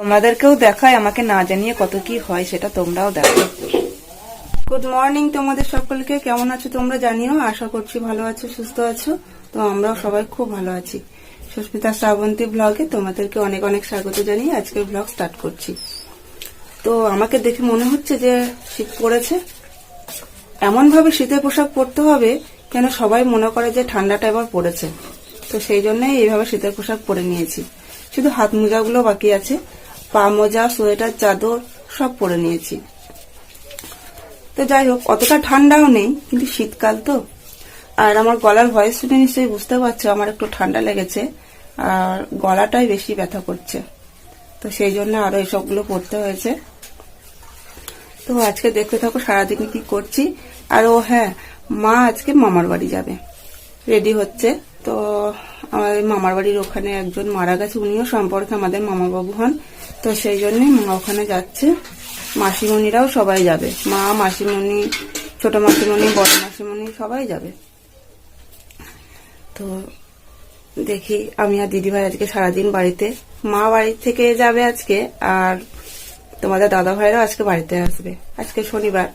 তোমাদেরকেও দেখায় আমাকে না জানিয়ে কত কি হয়, সেটা তোমরাও দেখো। গুড মর্নিং তোমাদের সকলকে, কেমন আছো তোমরা জানিও? আশা করছি ভালো আছো, সুস্থ আছো। তো আমরাও সবাই খুব ভালো আছি। সুস্মিতা শ্রাবন্তী ব্লগে তোমাদেরকে অনেক অনেক স্বাগত জানিয়ে আজকের ব্লগ স্টার্ট করছি। তো আমাকে দেখে মনে হচ্ছে যে শীত পড়েছে। এমন ভাবে শীতের পোশাক পরতে হবে কেন সবাই মনে করে যে ঠান্ডাটা এবার পড়েছে। তো সেই জন্যই এইভাবে শীতের পোশাক পরে নিয়েছি। শুধু হাত মোজাগুলো বাকি আছে। পা মোজা, সোয়েটার, চাদর সব পরে নিয়েছি। তো যাই হোক, অতটা ঠান্ডাও নেই, কিন্তু শীতকাল তো। আর আমার গলার ভয়েস শুনে নিশ্চয়ই বুঝতে পারছ, আমার একটু ঠান্ডা লেগেছে, আর গলাটাই বেশি ব্যথা করছে। তো সেই জন্য আরও এসবগুলো পড়তে হয়েছে। তো আজকে দেখতে থাকো, সারাদিন কি করছি। আর ও হ্যাঁ মা আজকে মামার বাড়ি যাবে। রেডি হচ্ছে। তো আমাদের মামার বাড়ির ওখানে একজন মারা গেছে, উনিও সম্পর্কে আমাদের মামাবাবু হন। তো সেই জন্যই মা ওখানে যাচ্ছে। মাসিমণিরাও সবাই যাবে। মা, মাসিমণি, ছোট মাসিমণি, বড় মাসিমণি সবাই যাবে। তো দেখি, আমি আর দিদিভাই আজকে সারাদিন বাড়িতে। মা বাড়ি থেকে যাবে আজকে আর তোমাদের দাদা ভাইরাও আজকে বাড়িতে আসবে। আজকে শনিবার।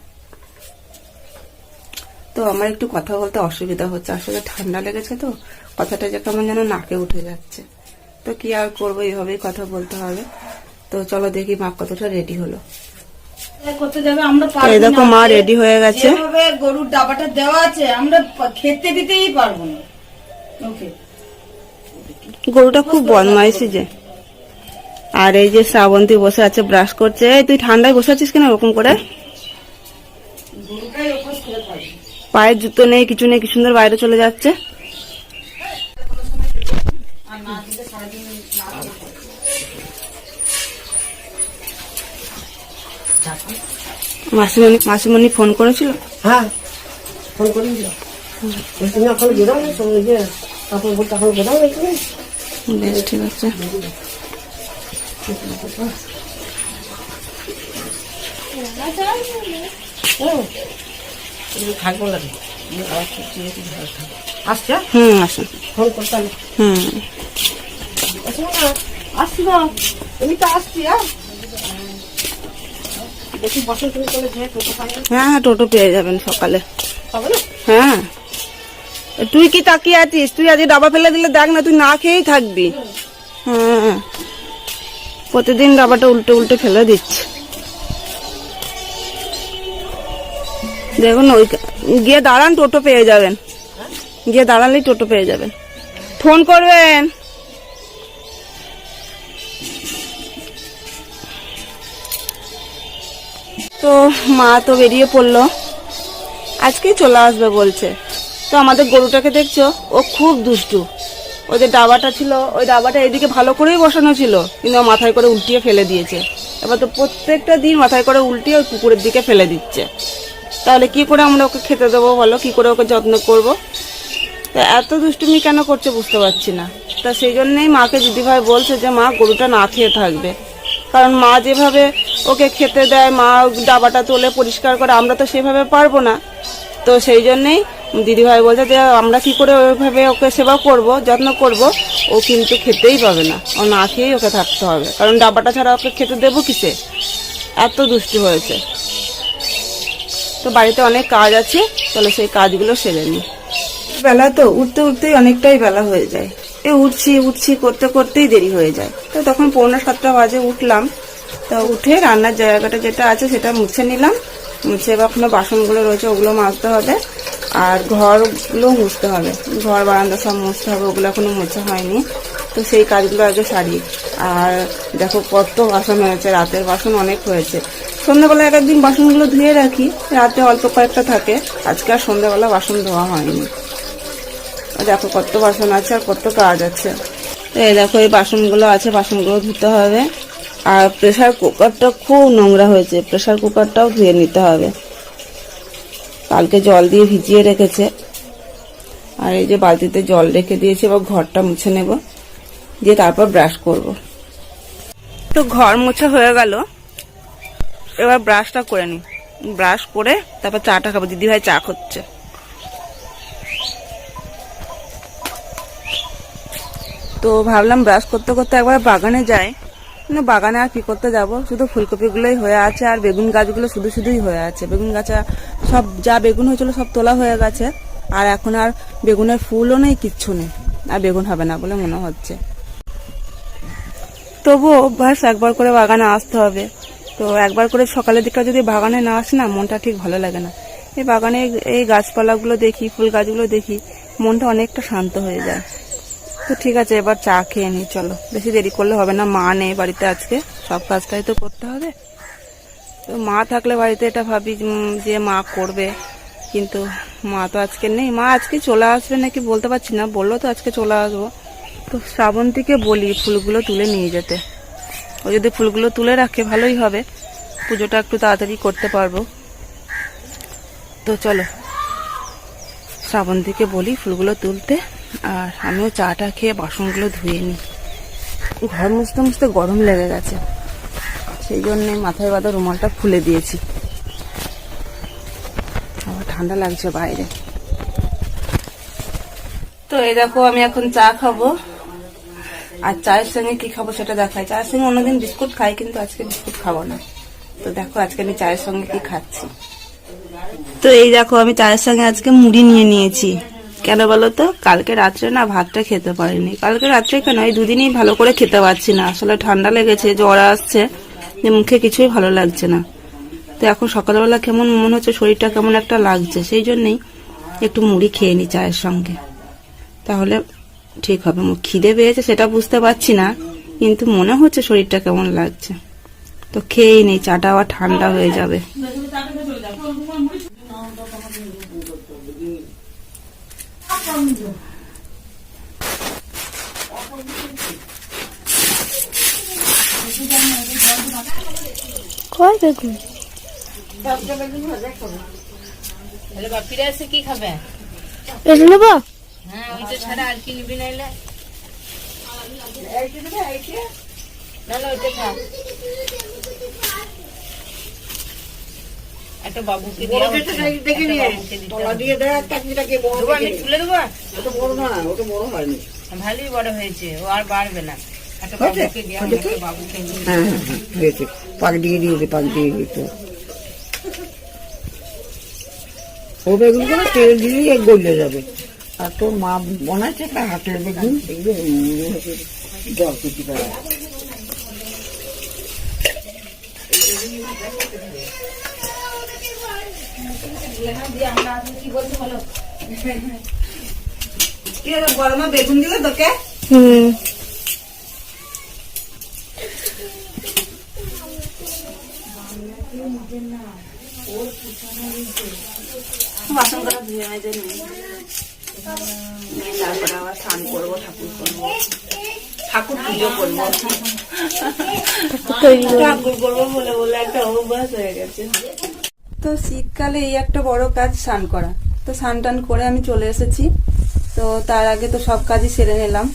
তো আমার একটু কথা বলতে অসুবিধা হচ্ছে। আসলে ঠান্ডা লেগেছে তো। কথাটা যে কেমন যেন নাকে উঠে যাচ্ছে। তো কি আর করব, এইভাবেই কথা বলতে হবে। তো চলো দেখি মা কতটা রেডি হলো। করতে যাবে আমরা এই দেখো মা রেডি হয়ে গেছে। যেভাবে গরুর ডাবাটা দেওয়া আছে আমরা খেতে দিতেই পারব না। ওকে গরুটা খুব বদমাইশি যে। আর এই যে শ্রাবন্তী বসে আছে ব্রাশ করছে। তুই ঠান্ডায় বসে আছিস কেন ওরকম করে? পায়ের জুতো নেই কিছু নেই কি সুন্দর বাইরে চলে যাচ্ছে। আর না দিলে সারাদিন না খেয়ে থাকে। মাসিমণি মাসিমণি ফোন করেছিল? হ্যাঁ ফোন করি তুমি এখন বেরো না? সঙ্গে যে তখন বেরো বেশ ঠিক আছে। হ্যাঁ। থাকব না। আসছে? হুম আসুন ফোন করতাম। হুম। আসছি না। তুমি তো আসছি হ্যাঁ দেখি বসে তুমি চলে যে টোটো পাই না হ্যাঁ হ্যাঁ টোটো পেয়ে যাবেন সকালে। হ্যাঁ। তুই কি তাকিয়ে আছিস? তুই আজ ডাবা ফেলে দিলে দেখ না তুই না খেয়েই থাকবি। হ্যাঁ। প্রতিদিন ডাবাটা উল্টে উল্টে ফেলে দিচ্ছে। দেখুন ওই গিয়ে দাঁড়ান টোটো পেয়ে যাবেন। গিয়ে দাঁড়ালেই টোটো পেয়ে যাবেন। ফোন করবেন। তো মা তো বেরিয়ে পড়ল। আজকেই চলে আসবে বলছে। তো আমাদের গরুটাকে দেখছ, ও খুব দুষ্টু। ওই যে ডাবাটা ছিল, ওই ডাবাটা এদিকে ভালো করেই বসানো ছিল, কিন্তু মাথায় করে উল্টিয়ে ফেলে দিয়েছে। এবার তো প্রত্যেকটা দিন মাথায় করে উল্টিয়ে ওই পুকুরের দিকে ফেলে দিচ্ছে। তাহলে কি করে আমরা ওকে খেতে দেবো বলো? কি করে ওকে যত্ন করব? তা এত দুষ্টুমি কেন করছে বুঝতে পারছি না। তা সেই জন্যই মাকে দিদিভাই বলছে যে, মা, গরুটা না খেয়ে থাকবে। কারণ মা যেভাবে ওকে খেতে দেয়, মা ডাবাটা তোলে পরিষ্কার করে, আমরা তো সেভাবে পারব না। তো সেই জন্যেই দিদিভাই বলছে যে, আমরা কি করে ওইভাবে ওকে সেবা করব, যত্ন করব? ও কিন্তু খেতেই পাবে না। ও না খেয়েই ওকে থাকতে হবে। কারণ ডাবাটা ছাড়া ওকে খেতে দেবো কিসে? এত দুষ্টু হয়েছে। তো বাড়িতে অনেক কাজ আছে, তাহলে সেই কাজগুলো সেরে নি বেলা তো উঠতে উঠতেই অনেকটাই বেলা হয়ে যায়। এ উঠছি উঠছি, করতে করতেই দেরি হয়ে যায়। তো তখন পৌনে সাতটা বাজে উঠলাম। তো উঠে রান্নার জায়গাটা যেটা আছে সেটা মুছে নিলাম। মুছে এবার কোনো বাসনগুলো রয়েছে, ওগুলো মাজতে হবে। আর ঘরগুলো মুছতে হবে। ঘর, বারান্দা সব মুছতে হবে, ওগুলো এখনও মোছা হয়নি। তো সেই কাজগুলো আগে সারি। আর দেখো কত বাসন হয়েছে, রাতের বাসন অনেক হয়েছে। সন্ধ্যাবেলা এক একদিন বাসনগুলো ধুয়ে রাখি, রাতে অল্প কয়েকটা থাকে। আজকে আর সন্ধ্যাবেলা বাসন ধোয়া হয়নি। দেখো কত বাসন আছে আর কত কাজ আছে। এই দেখো এই বাসনগুলো আছে, বাসনগুলো ধুতে হবে। আর প্রেশার কুকারটা খুব নোংরা হয়েছে প্রেশার কুকারটাও ধুয়ে নিতে হবে। কালকে জল দিয়ে ভিজিয়ে রেখেছে। আর এই যে বালতিতে জল রেখে দিয়েছি, এবার ঘরটা মুছে নেব। দিয়ে তারপর ব্রাশ করব। তো ঘর মোছা হয়ে গেল। এবার ব্রাশটা করে নি ব্রাশ করে তারপর চাটা খাব। দিদিভাই চা খাচ্ছে। তো ভাবলাম ব্রাশ করতে করতে একবার বাগানে যাই। কিন্তু বাগানে আর কি করতে যাব? শুধু ফুলকপিগুলোই হয়ে আছে আর বেগুন গাছগুলো শুধু শুধুই হয়ে আছে। বেগুন গাছা সব যা বেগুন হয়েছিল সব তোলা হয়ে গেছে। আর এখন আর বেগুনের ফুলও নেই, কিচ্ছু নেই। আর বেগুন হবে না বলে মনে হচ্ছে। তবুও অভ্যাস একবার করে বাগানে আসতে হবে। তো একবার করে সকালের দিকটা যদি বাগানে না আসে না, মনটা ঠিক ভালো লাগে না। এই বাগানে এই গাছপালাগুলো দেখি, ফুল গাছগুলো দেখি, মনটা অনেকটা শান্ত হয়ে যায়। তো ঠিক আছে, এবার চা খেয়ে নিই চলো। বেশি দেরি করলে হবে না, মা নেই বাড়িতে আজকে, সব কাজটাই তো করতে হবে। তো মা থাকলে বাড়িতে এটা ভাবি যে মা করবে, কিন্তু মা তো আজকে নেই। মা আজকে চলে আসবে নাকি বলতে পারছি না, বলল তো আজকে চলে আসব। তো শ্রাবন্তীকে বলি ফুলগুলো তুলে নিয়ে যেতে। ও যদি ফুলগুলো তুলে রাখে, ভালোই হবে। পুজোটা একটু তাড়াতাড়ি করতে পারব। তো চলো, শ্রাবন্তীকে বলি ফুলগুলো তুলতে। আর আমিও চাটা খেয়ে বাসনগুলো ধুয়ে নিই। ঘর মুছতে মুছতে গরম লেগে গেছে। সেই জন্যে মাথায় বাঁধা রুমালটা খুলে দিয়েছি। আবার ঠান্ডা লাগছে বাইরে। তো এই দেখো, আমি এখন চা খাব। আর চায়ের সঙ্গে কি খাব সেটা দেখাই। চায়ের সঙ্গে অন্যদিন বিস্কুট খাই, কিন্তু আজকে বিস্কুট খাব না। তো দেখো, আজকে আমি চায়ের সঙ্গে কি খাচ্ছি। তো এই দেখো, আমি চায়ের সঙ্গে আজকে মুড়ি নিয়ে নিয়েছি। কেন বলো তো কালকে রাত্রে না ভাতটা খেতে পারিনি। কালকে রাত্রে কেন? এই দুদিনই ভালো করে খেতে পারছি না। আসলে ঠান্ডা লেগেছে, জ্বর আসছে, যে মুখে কিছুই ভালো লাগছে না। তো এখন সকালবেলা কেমন মনে হচ্ছে শরীরটা কেমন একটা লাগছে? সেই জন্যই একটু মুড়ি খেয়ে নি চায়ের সঙ্গে। তাহলে ঠিক হবে। খিদে পেয়েছে সেটা বুঝতে পারছি না, কিন্তু মনে হচ্ছে শরীরটা কেমন লাগছে। তো খেয়েই নেই চাটা আবার ঠান্ডা হয়ে যাবে। কয় বেগুন? তাহলে বাপিরা এসে কি খাবে? নেব হ্যাঁ ওইটা ছাড়া আর কি নিবি নাইলে? না না ওইটা খা। একটা বাবুকে দেখে নিয়ে দিয়ে দেয় চাকরিটাকে বড় আমি তুলে দেবো? ওটা বড় না ওটা বড় হয়নি। ভালোই বড় হয়েছে ও আর বাড়বে না। হ্যাঁ হ্যাঁ হ্যাঁ পাক দিয়ে দিয়েছে পাক দিয়ে দিয়েছে। ও বেগুন তেল দিলেই গলে যাবে। আর তোর মা বানাচ্ছে একটা হাতের বেগুন। দেখবে হচ্ছে জল কুচি করা কি হলো গরমে বেগুন দিলে তোকে হুম। বাসন করা ধুয়ে নিই তারপরে আবার স্নান করব ঠাকুর করব ঠাকুর পুজো করব। ঠাকুর করব বলে বলে একটা অভ্যাস হয়ে গেছে। তো শীতকালে এই একটা বড় কাজ স্নান করা। তো স্নান টান করে আমি চলে এসেছি। তো তার আগে তো সব কাজই সেরে নিলাম।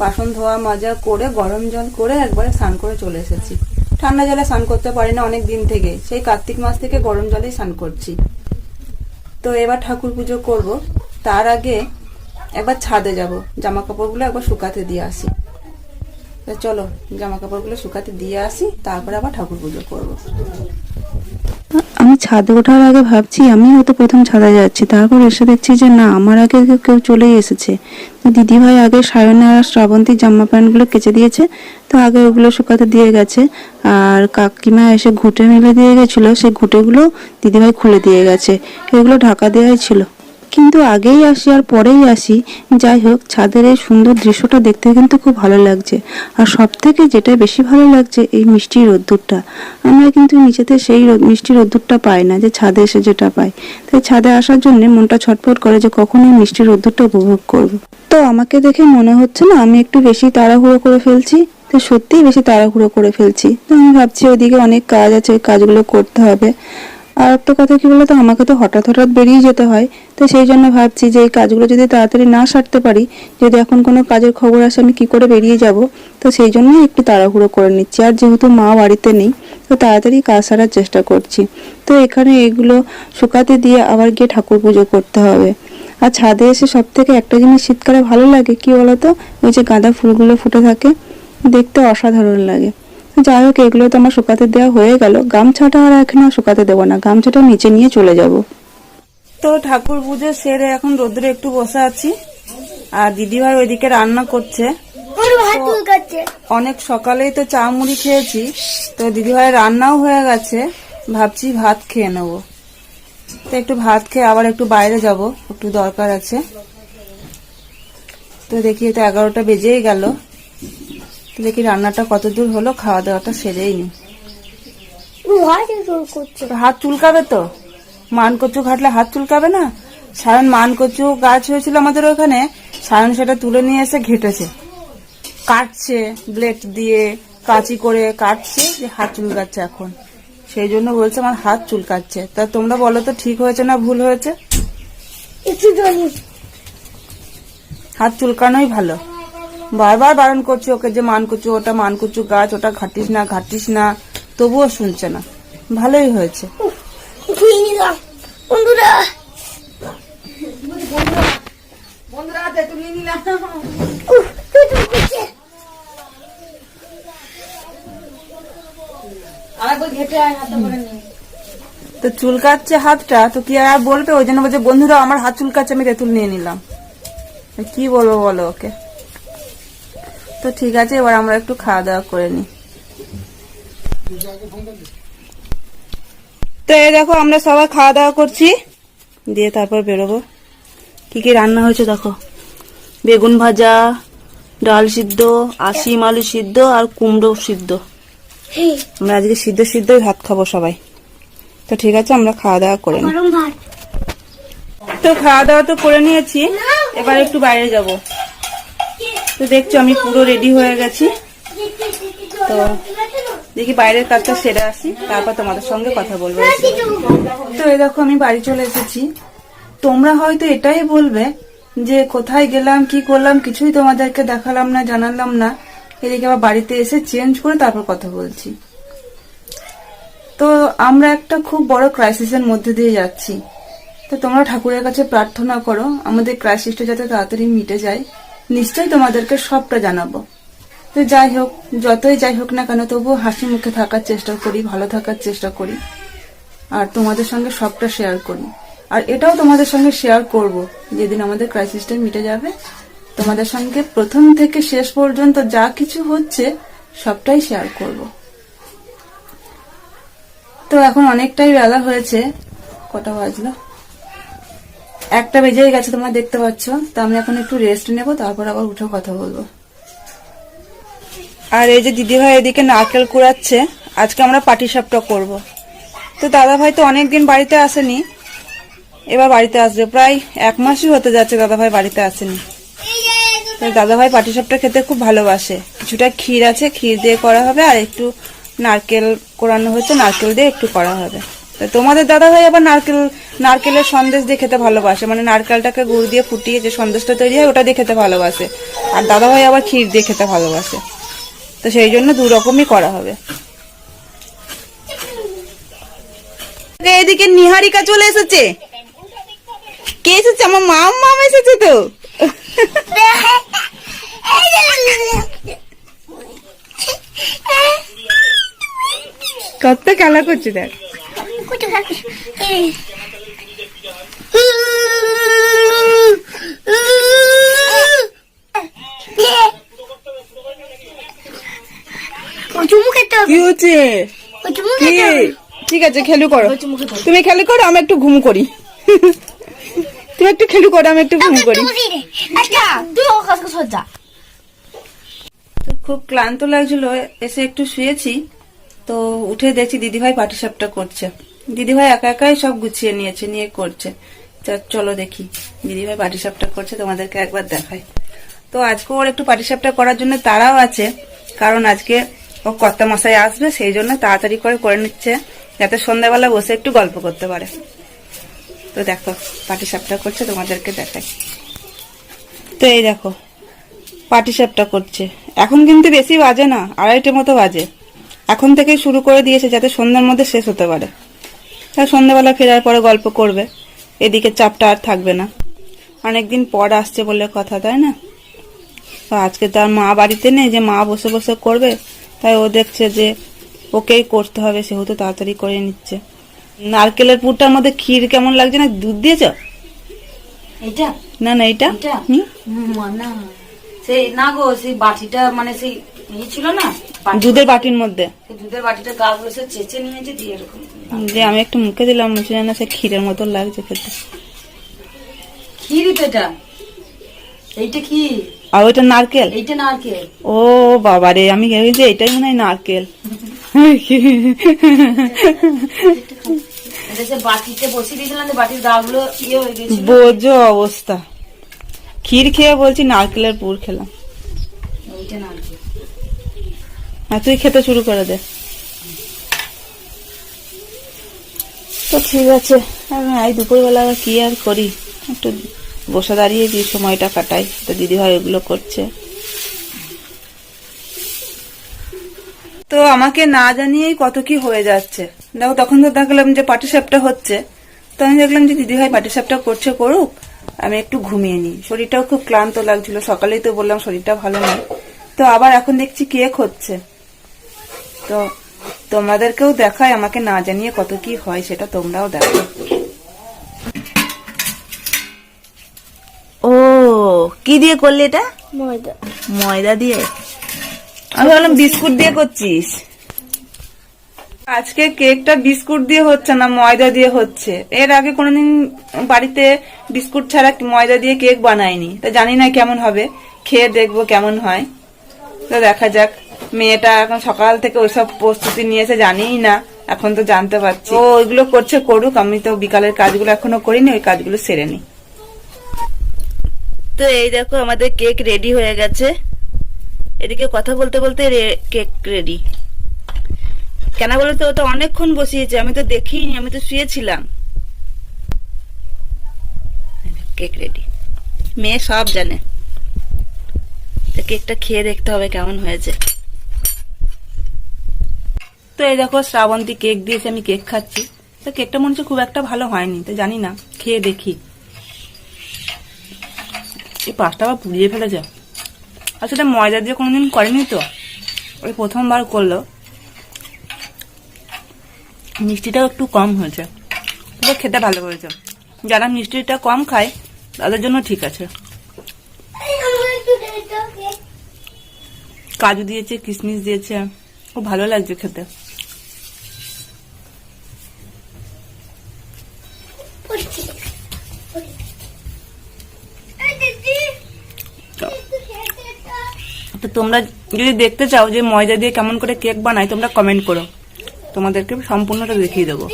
বাসন ধোয়া মাজা করে গরম জল করে একবারে স্নান করে চলে এসেছি। ঠান্ডা জলে স্নান করতে পারি না অনেক দিন থেকে। সেই কার্তিক মাস থেকে গরম জলেই স্নান করছি। তো এবার ঠাকুর পুজো করব। তার আগে একবার ছাদে যাব। জামা কাপড়গুলো একবার শুকাতে দিয়ে আসি। চলো জামা কাপড়গুলো শুকাতে দিয়ে আসি, তারপরে আবার ঠাকুর পুজো করব। আমি ছাদে ওঠার আগে ভাবছি আমি হয়তো প্রথম ছাদে যাচ্ছি। তারপর এসে দেখছি যে না, আমার আগে কেউ- চলেই এসেছে। দিদিভাই আগে সায়না আর শ্রাবন্তীর জামা প্যান্টগুলো কেচে দিয়েছে, তো আগে ওগুলো শুকাতে দিয়ে গেছে। আর কাকিমা এসে ঘুঁটে মিলে দিয়ে গেছিল, সেই ঘুঁটেগুলো দিদিভাই খুলে দিয়ে গেছে। এগুলো ঢাকা দেওয়াই ছিল। কিন্তু আগেই আসি আর পরেই আসি। যাই হোক, ছাদের এই সুন্দর দৃশ্যটা দেখতে কিন্তু খুব ভালো লাগছে। আর সব থেকে যেটা বেশি ভালো লাগছে এই মিষ্টি রোদ্দুরটা। আমরা কিন্তু নিচেতে সেই মিষ্টি রোদ্দুরটা পাই না, যে ছাদে এসে যেটা পাই। তাই ছাদে আসার জন্য মনটা ছটফট করে যে কখন এই মিষ্টি রোদ্দুরটা উপভোগ করব। তো আমাকে দেখে মনে হচ্ছে না, আমি একটু বেশি তাড়াহুড়ো করে ফেলছি? তো সত্যিই বেশি তাড়াহুড়ো করে ফেলছি। তো আমি ভাবছি ওইদিকে অনেক কাজ আছে, ওই কাজগুলো করতে হবে। আর একটা কথা কি বলতো, আমাকে তো হঠাৎ হঠাৎ বেরিয়ে যেতে হয়, তো সেই জন্য ভাবছি যে এই কাজগুলো যদি তাড়াতাড়ি না সারতে পারি, যদি এখন কোনো কাজের খবর আসে আমি কি করে বেরিয়ে যাব, তো সেই জন্যই একটু তাড়াহুড়ো করে নিচ্ছি। আর যেহেতু মা বাড়িতে নেই, তো তাড়াতাড়ি কাজ সারার চেষ্টা করছি। তো এখানে এগুলো শুকাতে দিয়ে আবার গিয়ে ঠাকুর পুজো করতে হবে। আর ছাদে এসে সব থেকে একটা জিনিস শীতকালে ভালো লাগে কি বলতো, ওই যে গাঁদা ফুলগুলো ফুটে থাকে, দেখতে অসাধারণ লাগে। যাই হোক এগুলো তো আমার শুকাতে দেওয়া হয়ে গেল। গামছাটা আর এখন আর শুকাতে দেবো না। গামছাটা নিচে নিয়ে চলে যাব। তো ঠাকুর পুজো সেরে এখন রোদ্রে একটু বসে আছি। আর দিদিভাই ওইদিকে রান্না করছে। অনেক সকালেই তো চা মুড়ি খেয়েছি। তো দিদিভাই রান্নাও হয়ে গেছে। ভাবছি ভাত খেয়ে নেব। তো একটু ভাত খেয়ে আবার একটু বাইরে যাব। একটু দরকার আছে। তো দেখি তো এগারোটা বেজেই গেল। তো দেখি রান্নাটা কত দূর হলো খাওয়া দাওয়াটা সেরেই নি। হাত চুলকাবে তো। মান কচু ঘাটলে হাত চুলকাবে না? সায়ন মান কচু গাছ হয়েছিল আমাদের ওখানে সায়ন সেটা তুলে নিয়ে এসে ঘেটেছে। কাটছে ব্লেড দিয়ে কাঁচি করে কাটছে যে হাত চুলকাচ্ছে এখন। সেই জন্য বলছে আমার হাত চুলকাচ্ছে। তা তোমরা বলো তো ঠিক হয়েছে না ভুল হয়েছে? হাত চুলকানোই ভালো। বারবার বারণ করছি ওকে যে মানকুচু ওটা মানকুচু গাছ ওটা ঘাটিস না ঘাটিস না। তবুও শুনছে না। ভালোই হয়েছে। বন্ধুরা। তো চুলকাচ্ছে হাতটা তো কি আর বলবে? ওই জন্য বলছে বন্ধুরা আমার হাত চুলকাচ্ছে আমি তেঁতুল নিয়ে নিলাম। কি বলব বলো ওকে? তো ঠিক আছে এবার আমরা একটু খাওয়া দাওয়া করে নিই তো এই দেখো আমরা সবাই খাওয়া দাওয়া করছি। দিয়ে তারপর বেরোবো। কি কি রান্না হয়েছে দেখো? বেগুন ভাজা ডাল সিদ্ধ আশিম আলু সিদ্ধ আর কুমড়ো সিদ্ধ। আমরা আজকে সিদ্ধ সিদ্ধই ভাত খাব সবাই। তো ঠিক আছে আমরা খাওয়া দাওয়া করে নিই তো খাওয়া দাওয়া তো করে নিয়েছি। এবার একটু বাইরে যাব। তো দেখছ আমি পুরো রেডি হয়ে গেছি। তো দেখি বাইরের কাজটা সেরে আসি, তারপর তোমাদের সঙ্গে কথা বলব। তো এই দেখো আমি বাড়ি চলে এসেছি। তোমরা হয়তো এটাই বলবে যে কোথায় গেলাম, কি করলাম, কিছুই তোমাদেরকে দেখালাম না, জানালাম না। এদিকে আবার বাড়িতে এসে চেঞ্জ করে তারপর কথা বলছি। তো আমরা একটা খুব বড় ক্রাইসিসের মধ্যে দিয়ে যাচ্ছি। তো তোমরা ঠাকুরের কাছে প্রার্থনা করো, আমাদের ক্রাইসিসটা যাতে তাড়াতাড়ি মিটে যায়। নিশ্চয়ই তোমাদেরকে সবটা জানাব। তো যাই হোক, যতই যাই হোক না কেন, তবুও হাসি মুখে থাকার চেষ্টা করি, ভালো থাকার চেষ্টা করি। আর তোমাদের সঙ্গে সবটা শেয়ার করি। আর এটাও তোমাদের সঙ্গে শেয়ার করব, যেদিন আমাদের ক্রাইসিসটা মিটে যাবে। তোমাদের সঙ্গে প্রথম থেকে শেষ পর্যন্ত যা কিছু হচ্ছে, সবটাই শেয়ার করব। তো এখন অনেকটাই বেলা হয়েছে, কটা বাজলো? একটা বেজেই গেছে তোমরা দেখতে পাচ্ছ। তো আমি এখন একটু রেস্ট নেব, তারপর আবার উঠে কথা বলব। আর এই যে দিদিভাই এদিকে নারকেল কুড়াচ্ছে, আজকে আমরা পাটি সাপটা করব। তো দাদা ভাই তো অনেকদিন বাড়িতে আসেনি, এবার বাড়িতে আসবে। প্রায় এক মাসই হতে যাচ্ছে দাদা ভাই বাড়িতে আসেনি। তো দাদা ভাই পাটি সাপটা খেতে খুব ভালোবাসে। কিছুটা ক্ষীর আছে, ক্ষীর দিয়ে করা হবে, আর একটু নারকেল কোরানো হচ্ছে নারকেল দিয়ে একটু করা হবে। তোমাদের দাদা ভাই আবার নারকেল, নারকেলের সন্দেশ দিয়ে খেতে ভালোবাসে। মানে নারকেলটাকে গুড় দিয়ে ফুটিয়ে যে সন্দেশটা তৈরি হয়, ওটা দিয়ে খেতে ভালোবাসে। আর দাদা ভাই আবার ক্ষীর দিয়ে খেতে ভালোবাসে। তো সেই জন্য দু রকমই করা হবে। এদিকে নিহারিকা চলে এসেছে। কে এসেছে? আমার মাম মাম এসেছে তো। কত খেলা করছে দেখ। কি হচ্ছে? ঠিক আছে খেলু করো। তুমি খেলু করো আমি একটু ঘুম করি। তুমি একটু খেলু করো আমি একটু ঘুম করি। আচ্ছা খুব ক্লান্ত লাগছিল এসে একটু শুয়েছি। তো উঠে দেখছি দিদিভাই পাটিসাপটা করছে। দিদিভাই একা একাই সব গুছিয়ে নিয়েছে, নিয়ে করছে। চলো দেখি, দিদিভাই পাটিসাপটা করছে, তোমাদেরকে একবার দেখাই। তো আজকে ওর একটু পাটিসাপটা করার জন্য তারাও আছে, কারণ আজকে ও কর্তা মশাই আসবে, সেই জন্য তাড়াতাড়ি করে করে নিচ্ছে, যাতে সন্ধ্যাবেলা বসে একটু গল্প করতে পারে। তো দেখো, পাটিসাপটা করছে, তোমাদেরকে দেখাই। তো এই দেখো, পাটিসাপটা করছে। এখন কিন্তু বেশি বাজে না, আড়াইটে মতো বাজে। এখন থেকেই শুরু করে দিয়েছে, যাতে সন্ধ্যার মধ্যে শেষ হতে পারে। তা সন্ধ্যাবেলা ফেরার পরে গল্প করবে। এদিকে চাপটা আর থাকবে না। অনেকদিন পর আসছে বলে কথা তাই না? তো আজকে তার মা বাড়িতে নেই যে মা বসে বসে করবে তাই ও দেখছে যে ওকেই করতে হবে সেহেতু তাড়াতাড়ি করে নিচ্ছে। নারকেলের পুরটার মধ্যে ক্ষীর কেমন লাগছে না? দুধ দিয়েছ? এটা না না এটা? হুম? হুম, না। সেই না গো সেই বাটিটা মানে সেই ইয়ে ছিল না দুধের বাটির মধ্যে। দুধের বাটিটা গাগুলো সে চেঁচে নিয়েছে দিয়ে এরকম যে আমি একটু মুখে দিলাম মুছে না সে ক্ষীরের মতো লাগছে খেতে। ক্ষীরই তো এটা। এইটা কি? আর ওইটা নারকেল? এইটা নারকেল। ও বাবা রে আমি ভেবেছি এটাই মনে হয় নারকেল। বাটিতে বসিয়ে দিয়েছিলাম যে বাটির গাগুলো ইয়ে হয়ে গেছিল। বোঝো অবস্থা। ক্ষীর খেয়ে বলছি নারকেলের পুর খেলাম। আর তুই খেতে শুরু করে দে। তো ঠিক আছে আমি এই দুপুরবেলা কি আর করি? একটু বসে দাঁড়িয়ে দিয়ে সময়টা কাটাই তো দিদি ভাই এগুলো করছে। তো আমাকে না জানিয়েই কত কি হয়ে যাচ্ছে। দেখো তখন তো দেখলাম যে পাটিসাপটা হচ্ছে। তো আমি দেখলাম যে দিদি ভাই পাটিসাপটা করছে করুক আমি একটু ঘুমিয়ে নিই। শরীরটাও খুব ক্লান্ত লাগছিল সকালেই তো বললাম শরীরটা ভালো নেই। তো আবার এখন দেখছি কেক হচ্ছে তো তোমাদেরকেও দেখায় আমাকে না জানিয়ে কত কি হয় সেটা তোমরাও দেখো। ও কি দিয়ে করলি এটা? ময়দা। ময়দা দিয়ে? আমি ভাবলাম বিস্কুট দিয়ে করছিস। আজকে কেকটা বিস্কুট দিয়ে হচ্ছে না, ময়দা দিয়ে হচ্ছে। এর আগে কোনোদিন বাড়িতে বিস্কুট ছাড়া ময়দা দিয়ে কেক বানায়নি। তা জানি না কেমন হবে। খেয়ে দেখব কেমন হয়। তো দেখা যাক। মেয়েটা এখন সকাল থেকে ওইসব প্রস্তুতি নিয়েছে, জানিই না। এখন তো জানতে পারছি। ও ওইগুলো করছে, করুক। আমি তো বিকালের কাজগুলো এখনও করিনি, ওই কাজগুলো সেরে নি তো এই দেখো, আমাদের কেক রেডি হয়ে গেছে। এদিকে কথা বলতে বলতে কেক রেডি। কেন বলতো ওটা অনেকক্ষণ বসিয়েছে, আমি তো দেখিনি, আমি তো শুয়েছিলাম। কেক রেডি মেয়ে সব জানে। তো কেকটা খেয়ে দেখতে হবে কেমন হয়েছে। তো এই দেখো, শ্রাবন্তী কেক দিয়েছে, আমি কেক খাচ্ছি। তো কেকটা মনে হচ্ছে খুব একটা ভালো হয়নি, তো জানি না, খেয়ে দেখি। এই পাঁচটা আবার পুড়িয়ে ফেলেছে। আর সেটা ময়দা দিয়ে কোনোদিন করেনি তো? ওই প্রথমবার করল। মিষ্টিটাও একটু কম হয়েছে। তবে খেতে ভালো হয়েছে। যারা মিষ্টিটা কম খায়, তাদের জন্য ঠিক আছে। কাজু দিয়েছে কিশমিশ দিয়েছে। খুব ভালো লাগছে খেতে। তো তোমরা যদি দেখতে চাও যে ময়দা দিয়ে কেমন করে কেক বানায়, তোমরা কমেন্ট করো। তোমাদেরকে সম্পূর্ণটা দেখিয়ে দেবো।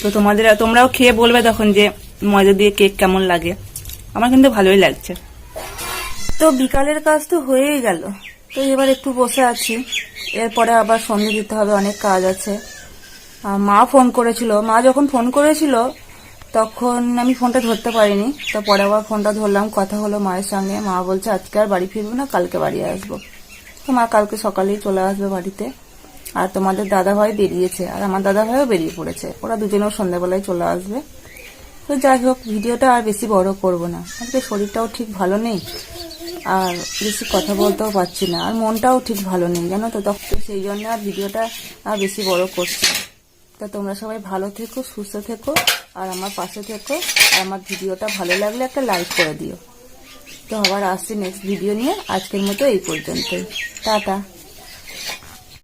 তো তোমাদের, তোমরাও খেয়ে বলবে তখন যে ময়দা দিয়ে কেক কেমন লাগে। আমার কিন্তু ভালোই লাগছে। তো বিকালের কাজ তো হয়েই গেল। তো এবার একটু বসে আছি। এরপরে আবার সন্ধে দিতে হবে, অনেক কাজ আছে। মা ফোন করেছিল। মা যখন ফোন করেছিল, তখন আমি ফোনটা ধরতে পারিনি। তো পরে আবার ফোনটা ধরলাম। কথা হলো মায়ের সঙ্গে। মা বলছে, আজকে আর বাড়ি ফিরবো না, কালকে বাড়ি আসব। তো মা কালকে সকালেই চলে আসবে বাড়িতে। আর তোমাদের দাদা ভাই বেরিয়েছে, আর আমার দাদা ভাইও বেরিয়ে পড়েছে। ওরা দুজনেও সন্ধ্যাবেলায় চলে আসবে। তো যাই হোক, ভিডিওটা আর বেশি বড় করব না। আজকে শরীরটাও ঠিক ভালো নেই, আর বেশি কথা বলতেও পারছি না। আর মনটাও ঠিক ভালো নেই, জানো তো? তখন সেই জন্য আর ভিডিওটা আর বেশি বড় করছি তা তোমরা সবাই ভালো থেকো, সুস্থ থেকো, আর আমার পাশে থেকো। আর আমার ভিডিওটা ভালো লাগলে একটা লাইক করে দিও। তো আবার আসছি নেক্সট ভিডিও নিয়ে। আজকের মতো এই পর্যন্তই। টাটা।